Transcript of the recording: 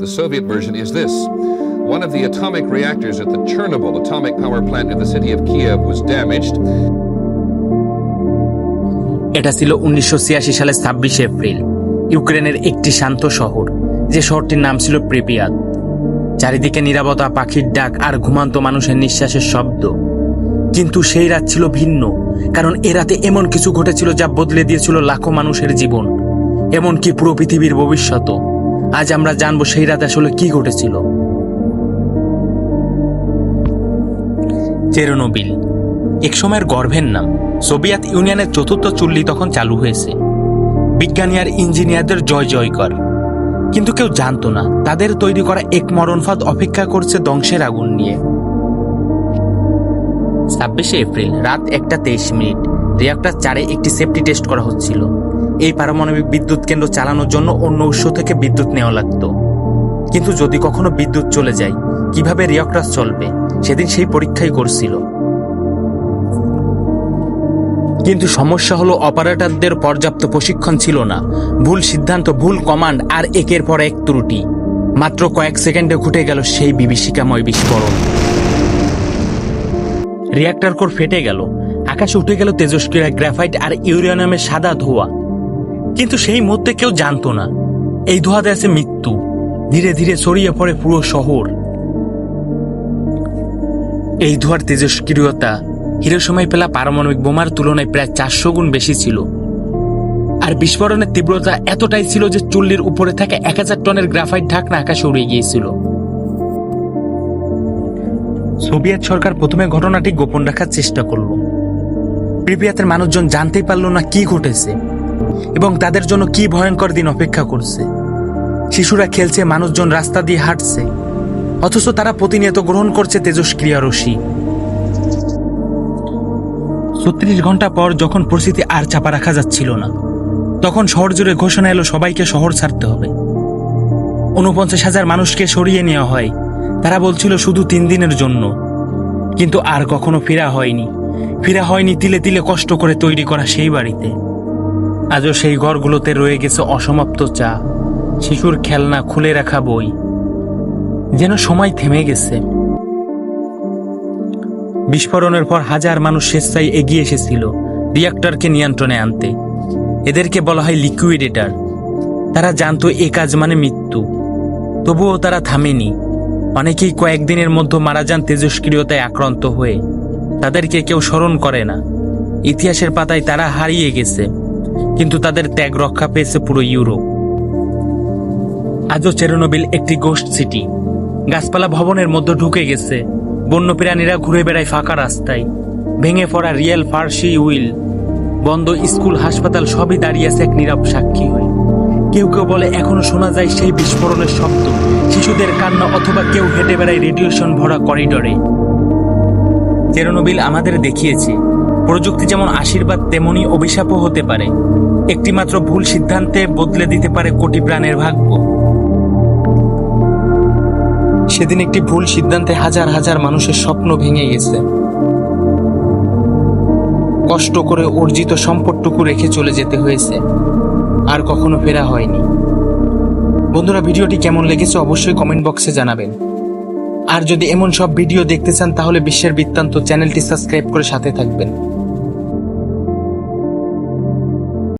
The Soviet version is this. One of the atomic reactors at the Chernobyl atomic power plant in the city of Kiev was damaged. এটা ছিল উনিশশো সালে ছাব্বিশে April, ইউক্রেনের একটি শান্ত শহর। যে শহরটির নাম ছিল প্রিপিয়াত চারিদিকে নিরাপত্তা, পাখির ডাক আর ঘুমান্ত মানুষের নিঃশ্বাসের শব্দ। কিন্তু সেই রাত ছিল ভিন্ন, কারণ এ রাতে এমন কিছু ঘটেছিল যা বদলে দিয়েছিল লাখো মানুষের জীবন। এমনকি পুরো পৃথিবীর ভবিষ্যৎ আজ আমরা জানব সেই রাতে আসলে কি ঘটেছিল। চেরোনোবিল এক সময়ের গর্ভের নাম। সোভিয়েত ইউনিয়নের চতুর্থ চুল্লি তখন চালু হয়েছে। বিজ্ঞানী আর ইঞ্জিনিয়ারদের জয় জয় জয়কর। কিন্তু কেউ জানতো না, তাদের তৈরি করা এক মরণফাদ অপেক্ষা করছে ধ্বংসের আগুন নিয়ে। ছাব্বিশে এপ্রিল, রাত একটা তেইশ মিনিট, রিয়াক্টর চারে একটি সেফটি টেস্ট করা হচ্ছিল। এই পারমাণবিক বিদ্যুৎ কেন্দ্র চালানোর জন্য অন্য উৎস থেকে বিদ্যুৎ নেওয়া লাগতো। কিন্তু যদি কখনো বিদ্যুৎ চলে যায়, কীভাবে রিয়াক্টর চলবে? সেদিন সেই পরীক্ষাই করছিল। কিন্তু সমস্যা হলো অপারেটরদের পর্যাপ্ত প্রশিক্ষণ ছিল না। ভুল সিদ্ধান্ত, ভুল কমান্ড আর একের পর এক ত্রুটি। মাত্র কয়েক সেকেন্ডে ঘটে গেল সেই বিভীষিকাময় বিস্ফোরণ। রিয়াক্টর কোর ফেটে গেল। আকাশে উঠে গেল তেজস্ক্রিয়া গ্রাফাইট আর ইউরেনিয়ামের সাদা ধোঁয়া। কিন্তু সেই মুহূর্তে কেউ জানতো না। এই ধোঁয়াতে আছে মৃত্যু। ধীরে ধীরে ছড়িয়ে পড়ে পুরো শহর। এই ধোঁয়ার তেজস্ক্রিয়তা হিরোসময় পেলা পারমাণবিক বোমার তুলনায় প্রায় চারশো গুণ বেশি ছিল। আর বিস্ফোরণের তীব্রতা এতটাই ছিল যে চুল্লির উপরে থাকা এক হাজার টনের গ্রাফাইট ঢাকনা আকাশে উড়ে গিয়েছিল। সোভিয়েত সরকার প্রথমে ঘটনাটি গোপন রাখার চেষ্টা করল। প্রিপিয়াতের মানুষজন জানতেই পারল না কি ঘটেছে। এবং তাদের জন্য কি ভয়ঙ্কর দিন অপেক্ষা করছে। শিশুরা খেলছে, মানুষজন রাস্তা দিয়ে হাঁটছে। অথচ তারা প্রতিনিয়ত গ্রহণ করছে তেজস্ক্রিয়া রশ্মি। ছত্রিশ ঘণ্টা পর যখন পরিস্থিতি আর চাপা রাখা যাচ্ছিল না, তখন শহর জুড়ে ঘোষণা এলো, সবাইকে শহর ছাড়তে হবে। উনপঞ্চাশ হাজার মানুষকে সরিয়ে নেওয়া হয়। তারা বলছিল শুধু তিন দিনের জন্য। কিন্তু আর কখনো ফেরা হয়নি। ফেরা হয়নি তিলে তিলে কষ্ট করে তৈরি করা সেই বাড়িতে। আজও সেই ঘরগুলোতে রয়ে গেছে অসমাপ্ত চা, শিশুর খেলনা খুলে রাখা বই। যেন সময় থেমে গেছে। বিস্ফোরণের পর হাজার মানুষ স্বেচ্ছায় এগিয়ে এসেছিল রিয়াক্টরকে নিয়ন্ত্রণে আনতে। এদেরকে বলা হয় লিকুইডেটার। তারা জানতো এ কাজ মানে মৃত্যু। তবুও তারা থামেনি। অনেকেই কয়েকদিনের মধ্যে মারা যান তেজস্ক্রিয়তায় আক্রান্ত হয়ে। তাদেরকে কেউ স্মরণ করে না। ইতিহাসের পাতায় তারা হারিয়ে গেছে। কিন্তু তাদের ত্যাগ রক্ষা পেয়েছে পুরো ইউরোপ। আজও চেরোনোবিল একটি গোস্ট সিটি গাছপালা ভবনের মধ্যে ঢুকে গেছে। বন্যপ্রাণীরা ঘুরে বেড়ায় ফাঁকা রাস্তায়। ভেঙে পড়া রিয়েল ফার্সি উইল। বন্ধ স্কুল, হাসপাতাল, সবই দাঁড়িয়ে আছে এক নীরব সাক্ষী হয়ে। কেউ কেউ বলে, এখনও শোনা যায় সেই বিস্ফোরণের শব্দ। শিশুদের কান্না অথবা কেউ হেঁটে বেড়ায় রেডিয়েশন ভরা করিডরে। চেরোনোবিল আমাদের দেখিয়েছে। প্রযুক্তি যেমন আশীর্বাদ, তেমনি অভিশাপও হতে পারে। একটি মাত্র ভুল সিদ্ধান্তে বদলে দিতে পারে কোটি প্রাণের ভাগ্য। সেদিন একটি ভুল সিদ্ধান্তে হাজার হাজার মানুষের স্বপ্ন ভেঙে গেছে। কষ্ট করে অর্জিত সম্পদটুকু রেখে চলে যেতে হয়েছে। আর কখনো ফেরা হয়নি। বন্ধুরা, ভিডিওটি কেমন লেগেছে অবশ্যই কমেন্ট বক্সে জানাবেন। আর যদি এমন সব ভিডিও দেখতে চান, তাহলে বিশ্বের বৃত্তান্ত চ্যানেলটি সাবস্ক্রাইব করে সাথে থাকবেন।